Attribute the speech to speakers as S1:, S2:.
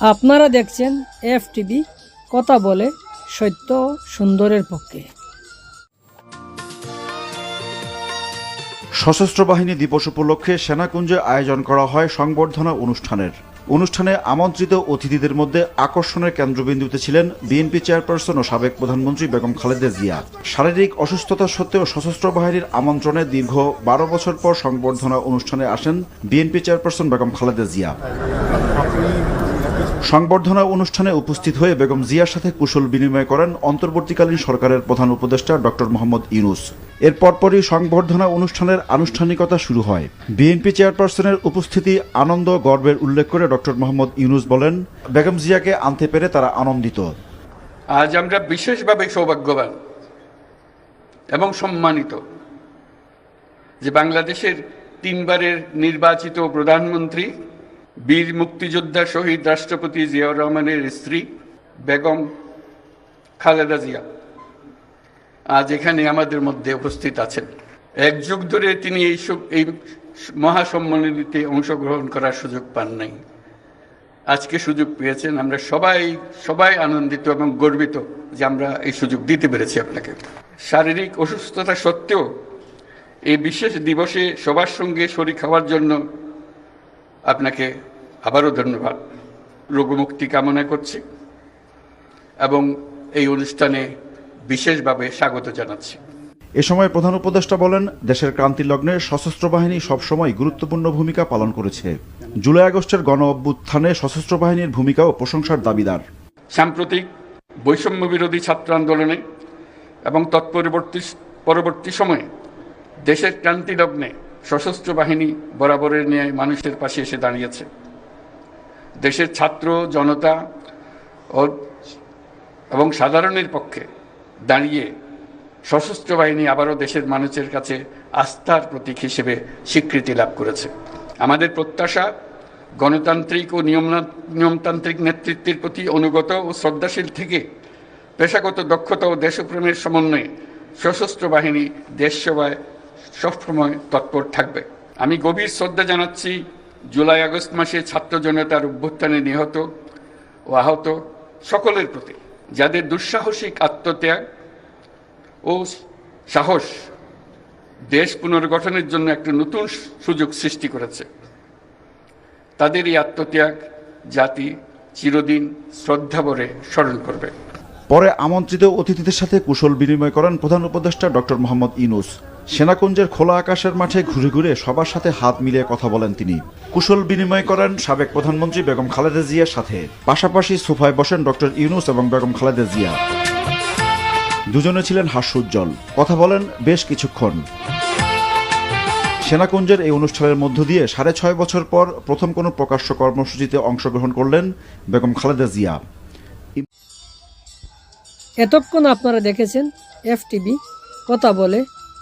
S1: আপনারা দেখছেন F TV কথা বলে সত্য সুন্দরের পক্ষে।
S2: সশস্ত্র বাহিনী দিবস উপলক্ষে সেনাকুঞ্জে আয়োজন করা হয় সংবর্ধনা অনুষ্ঠানের। অনুষ্ঠানে আমন্ত্রিত অতিথিদের মধ্যে আকর্ষণের কেন্দ্রবিন্দুতে ছিলেন বিএনপি চেয়ারপারসন ও সাবেক প্রধানমন্ত্রী বেগম খালেদা জিয়া। শারীরিক অসুস্থতা সত্ত্বেও সশস্ত্র বাহিনীর আমন্ত্রণে দীর্ঘ বারো বছর পর সংবর্ধনা অনুষ্ঠানে আসেন বিএনপি চেয়ারপারসন বেগম খালেদা জিয়া। সংবর্ধনা অনুষ্ঠানে উপস্থিত হয়ে বেগম জিয়ার সাথে কুশল বিনিময় করেন অন্তর্বর্তীকালীন সরকারের প্রধান উপদেষ্টা ডক্টর মোহাম্মদ ইউনুস। এর পরপরই সংবর্ধনা অনুষ্ঠানের আনুষ্ঠানিকতা শুরু হয়। বিএনপি চেয়ারপারসনের উপস্থিতি আনন্দ গর্বের উল্লেখ করে ডক্টর মোহাম্মদ ইউনুস বলেন, বেগম জিয়াকে আনতে পেরে তারা আনন্দিত।
S3: আজ আমরা বিশেষভাবে সৌভাগ্যবান এবং সম্মানিত যে বাংলাদেশের তিনবারের নির্বাচিত প্রধানমন্ত্রী বীর মুক্তিযোদ্ধা শহীদ রাষ্ট্রপতি জিয়াউর রহমানের স্ত্রী বেগম খালেদা জিয়া আজ এখানে আমাদের মধ্যে উপস্থিত আছেন। এক যুগ ধরে তিনি এই এই মহাসম্মেলনীতে অংশগ্রহণ করার সুযোগ পান নাই। আজকে সুযোগ পেয়েছেন। আমরা সবাই সবাই আনন্দিত এবং গর্বিত যে আমরা এই সুযোগ দিতে পেরেছি আপনাকে। শারীরিক অসুস্থতা সত্ত্বেও এই বিশেষ দিবসে সবার সঙ্গে শরিক হওয়ার জন্য আপনাকে আবারও ধন্যবাদ। রোগমুক্তি কামনা করছি এবং এই অনুষ্ঠানে বিশেষভাবে স্বাগত জানাচ্ছি।
S2: এ সময় প্রধান উপদেষ্টা বলেন দেশের ক্রান্তি লগ্নে সশস্ত্র বাহিনী সবসময় গুরুত্বপূর্ণ ভূমিকা পালন করেছে। জুলাই আগস্টের গণ অভ্যুত্থানে সশস্ত্র বাহিনীর ভূমিকাও প্রশংসার দাবিদার।
S3: সাম্প্রতিক বৈষম্য বিরোধী ছাত্র আন্দোলনে এবং তৎপরবর্তী পরবর্তী সময়ে দেশের ক্রান্তি লগ্নে সশস্ত্র বাহিনী বরাবরের ন্যায় মানুষের পাশে এসে দাঁড়িয়েছে। দেশের ছাত্র, জনতা ও এবং সাধারণের পক্ষে দাঁড়িয়ে সশস্ত্র বাহিনী আবারও দেশের মানুষের কাছে আস্থার প্রতীক হিসেবে স্বীকৃতি লাভ করেছে। আমাদের প্রত্যাশা গণতান্ত্রিক ও নিয়ম, নিয়মতান্ত্রিক নেতৃত্বের প্রতি অনুগত ও শ্রদ্ধাশীল থেকে পেশাগত দক্ষতা ও দেশপ্রেমের সমন্বয়ে সশস্ত্র বাহিনী দেশ সেবায় সবসময় তৎপর থাকবে। আমি গভীর শ্রদ্ধা জানাচ্ছি জুলাই আগস্ট মাসে ছাত্র জনতার অভ্যুত্থানে নিহত ও আহত সকলের প্রতি যাদের দুঃসাহসিক আত্মত্যাগ ও সাহস দেশ পুনর্গঠনের জন্য একটা নতুন সুযোগ সৃষ্টি করেছে। তাদের এই আত্মত্যাগ জাতি চিরদিন শ্রদ্ধাভরে স্মরণ করবে।
S2: পরে আমন্ত্রিত অতিথিদের সাথে কুশল বিনিময় করেন প্রধান উপদেষ্টা ডক্টর মোহাম্মদ ইনুস সেনাকুঞ্জের খোলা আকাশের মাঠে ঘুরে ঘুরে সবার সাথে হাত মিলিয়ে কথা বলেন তিনি। কুশল বিনিময় করেন সাবেক প্রধানমন্ত্রী বেগম খালেদা জিয়ার সাথে। পাশাপাশি সোফায় বসেন ডক্টর ইউনুস এবং বেগম খালেদা জিয়া। দুজনে ছিলেন হাস্যোজ্জ্বল। কথা বলেন বেশ কিছুক্ষণ। সেনাকুঞ্জের এই অনুষ্ঠানের মধ্য দিয়ে সাড়ে ছয় বছর পর প্রথম কোনো প্রকাশ্য কর্মসূচিতে অংশগ্রহণ করলেন বেগম খালেদা জিয়া।
S1: এতক্ষণ আপনারা দেখেছেন এফ টিভি কথা বলে